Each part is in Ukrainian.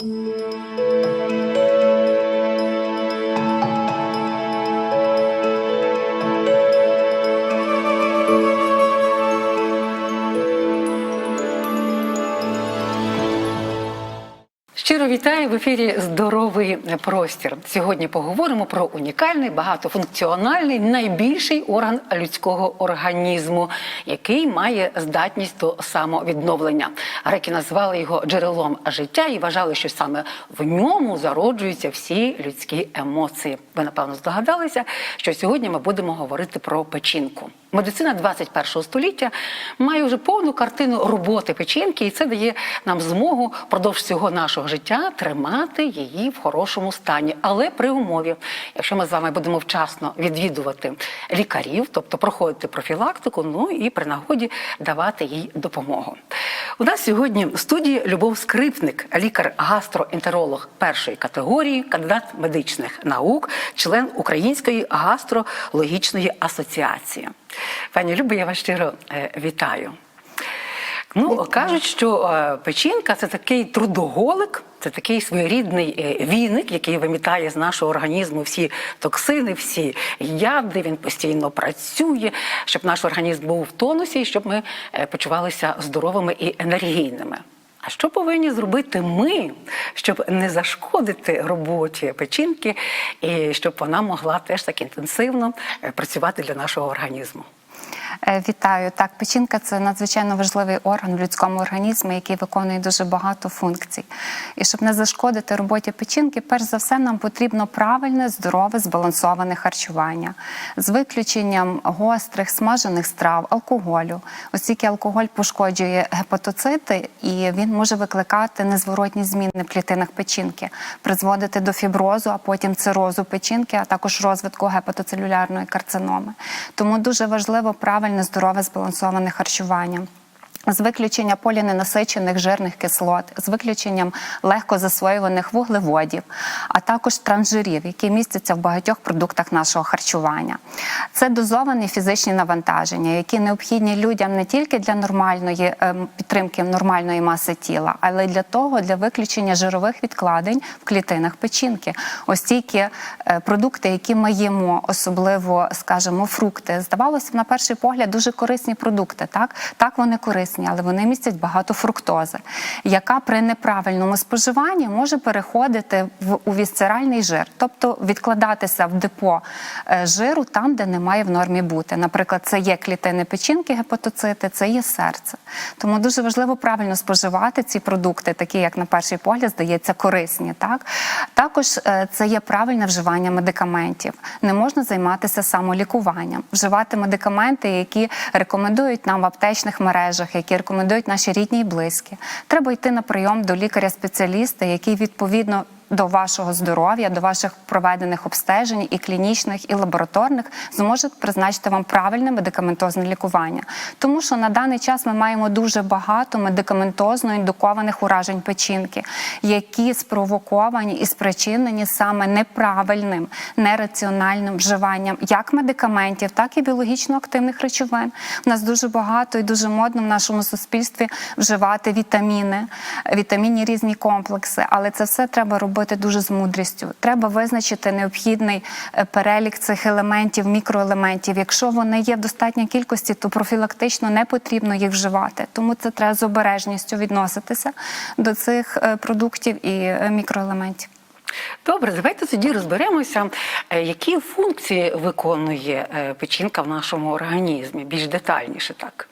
Щиро вітаю в ефірі Здоровий простір. Сьогодні поговоримо про унікальний, багатофункціональний, найбільший орган людського організму, який має здатність до самовідновлення. Греки назвали його джерелом життя і вважали, що саме в ньому зароджуються всі людські емоції. Ви напевно здогадалися, що сьогодні ми будемо говорити про печінку. Медицина 21 століття має вже повну картину роботи печінки, і це дає нам змогу впродовж всього нашого життя тримати її в хорошому стані, але при умові, якщо ми з вами будемо вчасно відвідувати лікарів, тобто проходити профілактику, ну і при нагоді давати їй допомогу. У нас сьогодні в студії Любов Скрипник, лікар-гастроентеролог першої категорії, кандидат медичних наук, член Української гастрологічної асоціації. Пані Любо, я вас щиро е, вітаю. Ну, кажуть, що е, печінка це такий трудоголик, це такий своєрідний е, віник, який вимітає з нашого організму всі токсини, всі яди. Він постійно працює, щоб наш організм був в тонусі і щоб ми е, почувалися здоровими і енергійними. А що повинні зробити ми, щоб не зашкодити роботі печінки, і щоб вона могла теж так інтенсивно працювати для нашого організму? Е, Вітаю. Так, печінка це надзвичайно важливий орган в людському організмі, який виконує дуже багато функцій. І щоб не зашкодити роботі печінки, перш за все, нам потрібно правильне, здорове, збалансоване харчування з виключенням гострих, смажених страв, алкоголю, оскільки алкоголь пошкоджує гепатоцити, і він може викликати незворотні зміни в клітинах печінки, призводити до фіброзу, а потім цирозу печінки, а також розвитку гепатоцелюлярної карциноми. Тому дуже важливо правильне, здорове, збалансоване харчування. З виключення поліненасичених жирних кислот, з виключенням легко засвоюваних вуглеводів, а також трансжирів, які містяться в багатьох продуктах нашого харчування. Це дозовані фізичні навантаження, які необхідні людям не тільки для нормальної ем, підтримки нормальної маси тіла, але й для того, для виключення жирових відкладень в клітинах печінки. Ось тільки е, продукти, які ми їмо, особливо, скажімо, фрукти, здавалося на перший погляд, дуже корисні продукти. Так, так вони корисні, але вони містять багато фруктози, яка при неправильному споживанні може переходити в у вісцеральний жир, тобто відкладатися в депо е, жиру там, де немає в нормі бути. Наприклад, це є клітини печінки, гепатоцити, це є серце. Тому дуже важливо правильно споживати ці продукти, такі як на перший погляд здається корисні. Так також е, це є правильне вживання медикаментів. Не можна займатися самолікуванням, вживати медикаменти, які рекомендують нам в аптечних мережах, які рекомендують наші рідні і близькі. Треба йти на прийом до лікаря-спеціаліста, який відповідно. До вашого здоров'я, до ваших проведених обстежень і клінічних, і лабораторних зможе призначити вам правильне медикаментозне лікування, тому що на даний час ми маємо дуже багато медикаментозно індукованих уражень печінки, які спровоковані і спричинені саме неправильним, нераціональним вживанням як медикаментів, так і біологічно активних речовин. У нас дуже багато і дуже модно в нашому суспільстві вживати вітаміни, вітамінні різні комплекси, але це все треба робити дуже з мудрістю. Треба визначити необхідний е, перелік цих елементів, мікроелементів. Якщо вони є в достатній кількості, то профілактично не потрібно їх вживати. Тому це треба з обережністю відноситися до цих е, продуктів і е, мікроелементів. Добре, давайте тоді розберемося, які функції виконує печінка в нашому організмі більш детальніше так.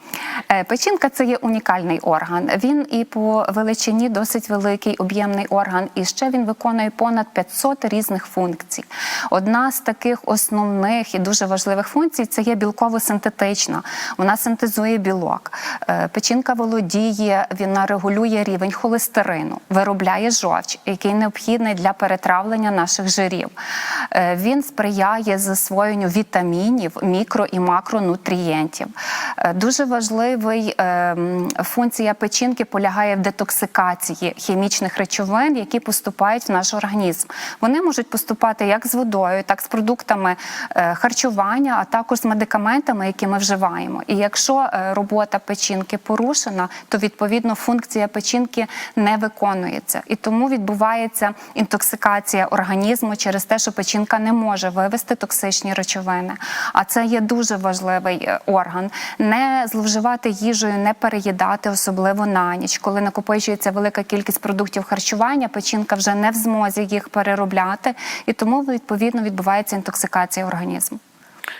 Е, Печінка це є унікальний орган. Він і по величині досить великий об'ємний орган, і ще він виконує понад 500 різних функцій. Одна з таких основних і дуже важливих функцій це є білково-синтетична. Вона синтезує білок. Е, Печінка володіє, вона регулює рівень холестерину, виробляє жовч, який необхідний для перетравлення наших жирів. Е, Він сприяє засвоєнню вітамінів, мікро і макронутрієнтів. Дуже важливо важливий ем, функція печінки полягає в детоксикації хімічних речовин, які поступають в наш організм. Вони можуть поступати як з водою, так з продуктами е, харчування, а також з медикаментами, які ми вживаємо. І якщо е, робота печінки порушена, то відповідно функція печінки не виконується. І тому відбувається інтоксикація організму через те, що печінка не може вивести токсичні речовини. А це є дуже важливий е, орган. Не зловживати їжею, не переїдати, особливо на ніч. Коли накопичується велика кількість продуктів харчування, печінка вже не в змозі їх переробляти, і тому відповідно відбувається інтоксикація організму.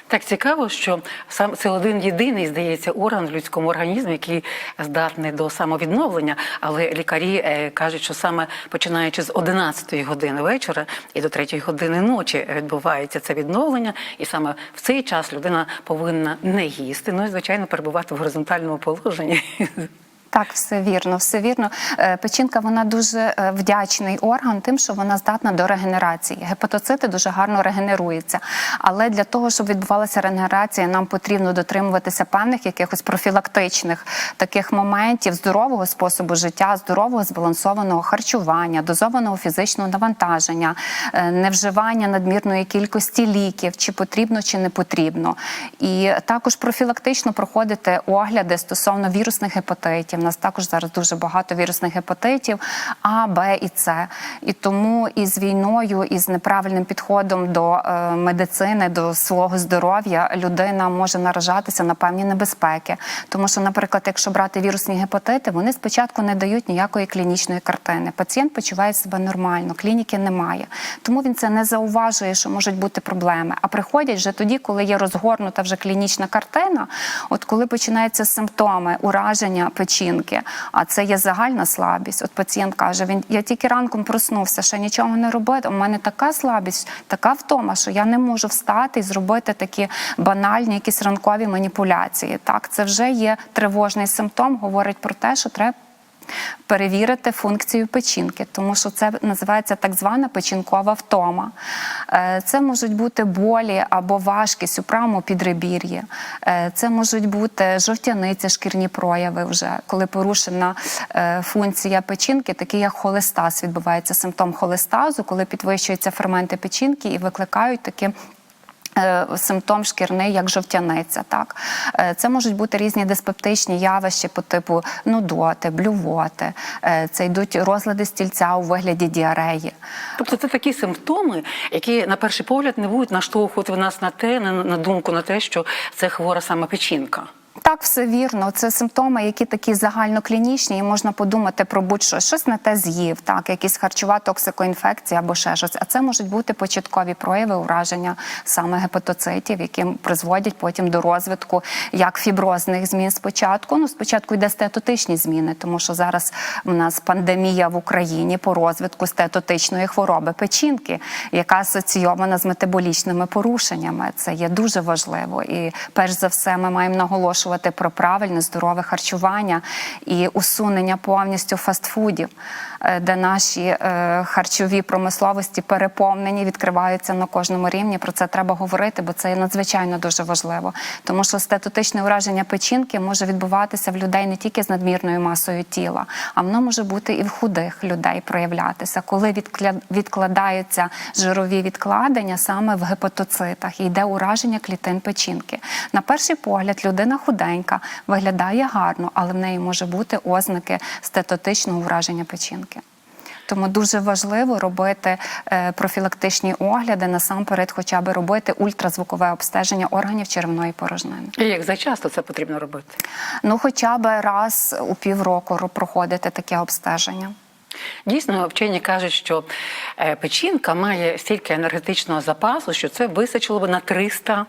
Так цікаво, що сам це один єдиний, здається, орган в людському організмі, який здатний до самовідновлення. Але лікарі е, кажуть, що саме починаючи з 11 години вечора і до 3 години ночі відбувається це відновлення, і саме в цей час людина повинна не їсти, ну і звичайно перебувати в горизонтальному положенні. Так, все вірно, все вірно. Е, Печінка вона дуже е, вдячний орган, тим, що вона здатна до регенерації. Гепатоцити дуже гарно регенеруються. Але для того, щоб відбувалася регенерація, нам потрібно дотримуватися певних якихось профілактичних таких моментів здорового способу життя, здорового збалансованого харчування, дозованого фізичного навантаження, е, невживання надмірної кількості ліків, чи потрібно, чи не потрібно. І також профілактично проходити огляди стосовно вірусних гепатитів. У нас також зараз дуже багато вірусних гепатитів А, Б і С. І тому із війною, і з неправильним підходом до е, медицини, до свого здоров'я людина може наражатися на певні небезпеки. Тому що, наприклад, якщо брати вірусні гепатити, вони спочатку не дають ніякої клінічної картини. Пацієнт почуває себе нормально, клініки немає. Тому він це не зауважує, що можуть бути проблеми. А приходять вже тоді, коли є розгорнута вже клінічна картина. От коли починаються симптоми ураження печінки, а це є загальна слабість. От пацієнт каже: він я тільки ранком проснувся, ще нічого не робив. У мене така слабість, така втома, що я не можу встати і зробити такі банальні, якісь ранкові маніпуляції. Так, це вже є тривожний симптом, говорить про те, що треба. Перевірити функцію печінки, тому що це називається так звана печінкова втома. Е, Це можуть бути болі або важкість у правому підребір'ї. Е, Це можуть бути жовтяниця, шкірні прояви, вже коли порушена е, функція печінки, такий як холестаз. Відбувається симптом холестазу, коли підвищуються ферменти печінки і викликають такі е, симптом шкірний, як жовтяниця. Так Е, це можуть бути різні диспептичні явища по типу нудоти, блювоти. Е, Це йдуть розлади стільця у вигляді діареї. Тобто це такі симптоми, які на перший погляд не будуть наштовхувати в нас на те, на думку на те, що це хвора саме печінка. Так, все вірно. Це симптоми, які такі загальноклінічні, і можна подумати про будь-що щось не те з'їв, так, якісь харчова токсикоінфекція або ще щось. А це можуть бути початкові прояви ураження саме гепатоцитів, які призводять потім до розвитку як фіброзних змін спочатку. Ну, спочатку йде стетотичні зміни, тому що зараз у нас пандемія в Україні по розвитку стетотичної хвороби печінки, яка асоційована з метаболічними порушеннями. Це є дуже важливо. І перш за все, ми маємо наголошувати про правильне здорове харчування і усунення повністю фастфудів, е, де наші е, харчові промисловості переповнені, відкриваються на кожному рівні. Про це треба говорити, бо це надзвичайно дуже важливо. Тому що стетотичне ураження печінки може відбуватися в людей не тільки з надмірною масою тіла, а воно може бути і в худих людей проявлятися, коли відкладаються жирові відкладення саме в гепатоцитах і йде ураження клітин печінки. На перший погляд людина худенька, виглядає гарно, але в неї може бути ознаки стетотичного ураження печінки. Тому дуже важливо робити е, профілактичні огляди, насамперед, хоча б робити ультразвукове обстеження органів черевної порожнини. І як зачасто це потрібно робити? Ну, хоча б раз у півроку проходити таке обстеження. Дійсно, вчені кажуть, що е, печінка має стільки енергетичного запасу, що це вистачило б на 300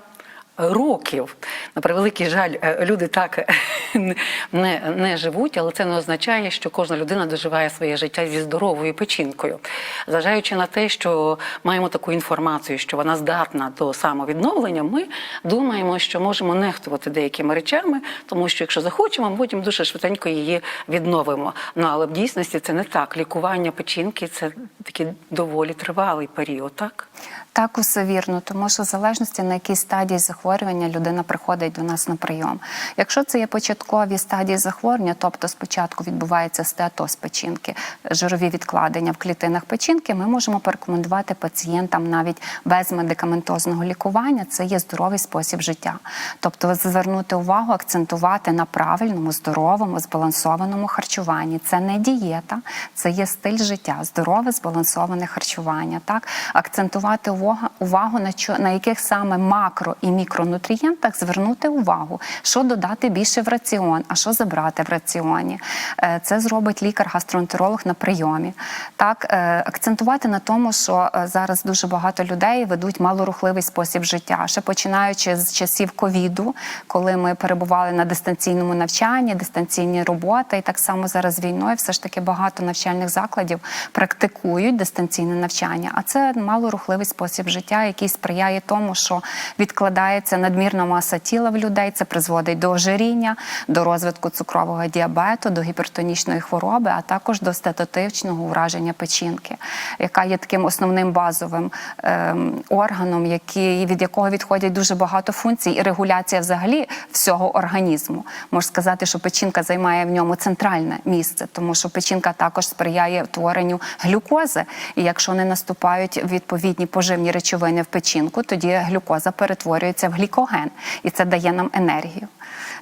років. На превеликий жаль, е, люди так не, не, не живуть, але це не означає, що кожна людина доживає своє життя зі здоровою печінкою. Зважаючи на те, що маємо таку інформацію, що вона здатна до самовідновлення, ми думаємо, що можемо нехтувати деякими речами, тому що якщо захочемо, ми потім дуже швиденько її відновимо. Ну але в дійсності це не так. Лікування печінки це такий доволі тривалий період, так? Так, усе вірно, тому що в залежності на якій стадії захворювання захворювання людина приходить до нас на прийом. Якщо це є початкові стадії захворювання, тобто спочатку відбувається стеатоз печінки, жирові відкладення в клітинах печінки, ми можемо порекомендувати пацієнтам навіть без медикаментозного лікування. Це є здоровий спосіб життя. Тобто звернути увагу, акцентувати на правильному, здоровому, збалансованому харчуванні. Це не дієта, це є стиль життя, здорове, збалансоване харчування. Так акцентувати увагу, на на яких саме макро і мікронутрієнтах звернути увагу, що додати більше в раціон, а що забрати в раціоні. Е, Це зробить лікар-гастроентеролог на прийомі. Так е, акцентувати на тому, що е, зараз дуже багато людей ведуть малорухливий спосіб життя, ще починаючи з часів ковіду, коли ми перебували на дистанційному навчанні, дистанційні роботи, і так само зараз війною, все ж таки багато навчальних закладів практикують дистанційне навчання. А це малорухливий спосіб життя, який сприяє тому, що відкладається надмірна маса тіла в людей. Це призводить до ожиріння, до розвитку цукрового діабету, до гіпертонічної хвороби, а також до статотичного ураження печінки, яка є таким основним базовим ем, органом, який, від якого відходять дуже багато функцій, і регуляція взагалі всього організму. Можна сказати, що печінка займає в ньому центральне місце, тому що печінка також сприяє утворенню глюкози. І якщо не наступають відповідні поживні речовини в печінку, тоді глюкоза перетворюється в глікоген, і це дає нам енергію.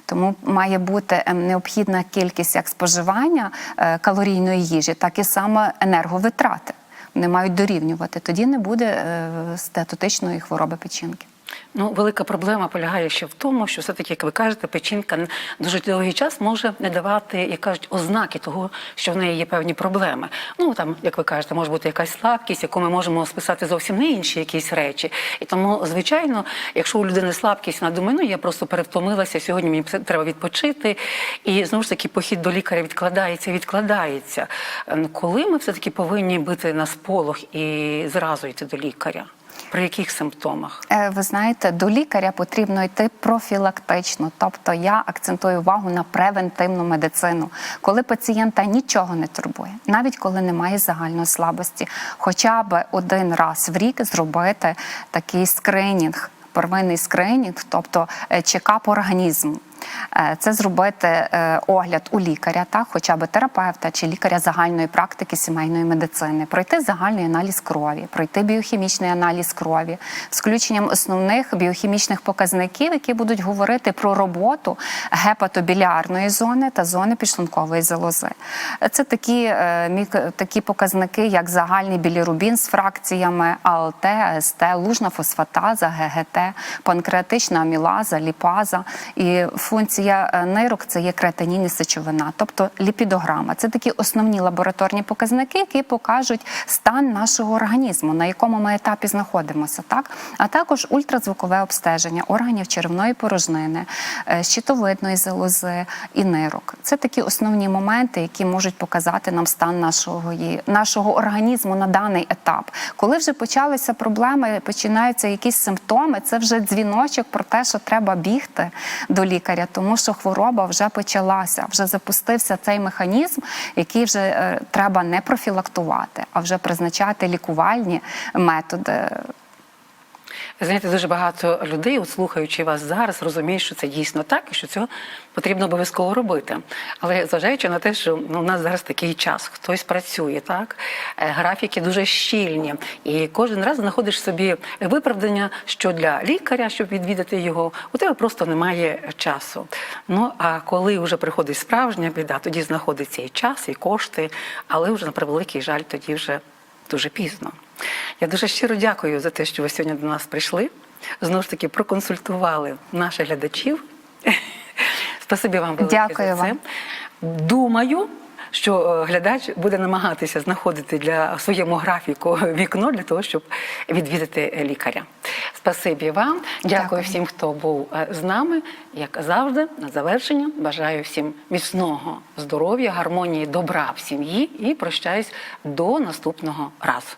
Тому має бути ем, необхідна кількість як споживання е, калорійної їжі, так і саме енерговитрати. Вони мають дорівнювати. Тоді не буде е, хвороби печінки. Ну, велика проблема полягає ще в тому, що все-таки, як ви кажете, печінка дуже довгий час може не давати, як кажуть, ознаки того, що в неї є певні проблеми. Ну там, як ви кажете, може бути якась слабкість, яку ми можемо списати зовсім не інші якісь речі. І тому, звичайно, якщо у людини слабкість, вона думає, ну я просто перевтомилася, сьогодні мені треба відпочити. І знову ж таки, похід до лікаря відкладається, відкладається. Ем, Коли ми все-таки повинні бити на сполох і зразу йти до лікаря? При яких симптомах? Е, Ви знаєте, до лікаря потрібно йти профілактично, тобто я акцентую увагу на превентивну медицину, коли пацієнта нічого не турбує, навіть коли немає загальної слабості, хоча б один раз в рік зробити такий скринінг. Первинний скринінг, тобто е, чекап організму. Е, Це зробити е, огляд у лікаря, так, хоча б терапевта чи лікаря загальної практики сімейної медицини, пройти загальний аналіз крові, пройти біохімічний аналіз крові з включенням основних біохімічних показників, які будуть говорити про роботу гепатобілярної зони та зони підшлункової залози. Це такі, е, такі показники, як загальний білірубін з фракціями АЛТ, АСТ, лужна фосфатаза, ГГТ, панкреатична амілаза, ліпаза. І функція е, нирок це є креатинін і сечовина, тобто ліпідограма. Це такі основні лабораторні показники, які покажуть стан нашого організму, на якому ми етапі знаходимося. Так? А також ультразвукове обстеження органів черевної порожнини, е, щитовидної залози і нирок. Це такі основні моменти, які можуть показати нам стан нашого, нашого організму на даний етап. Коли вже почалися проблеми, починаються якісь симптоми, це вже дзвіночок про те, що треба бігти до лікаря, тому що хвороба вже почалася, вже запустився цей механізм, який вже е, треба не профілактувати, а вже призначати лікувальні методи. Знаєте, дуже багато людей, от слухаючи вас зараз, розуміють, що це дійсно так, і що цього потрібно обов'язково робити. Але зважаючи на те, що ну, у нас зараз такий час, хтось працює, так е, графіки дуже щільні, і кожен раз знаходиш собі виправдання, що для лікаря, щоб відвідати його, у тебе просто немає часу. Ну а коли вже приходить справжня біда, тоді знаходиться і час, і кошти, але вже на превеликий жаль, тоді вже дуже пізно. Я дуже щиро дякую за те, що ви сьогодні до нас прийшли. Знову ж таки, проконсультували наших глядачів. Спасибі вам велике Дякую за це. вам. Думаю, що е, глядач буде намагатися знаходити для своєму графіку вікно для того, щоб відвідати лікаря. Спасибі вам. Дякую, Дякую. всім, хто був е, з нами. Як завжди, на завершення бажаю всім міцного здоров'я, гармонії, добра в сім'ї і прощаюсь до наступного разу.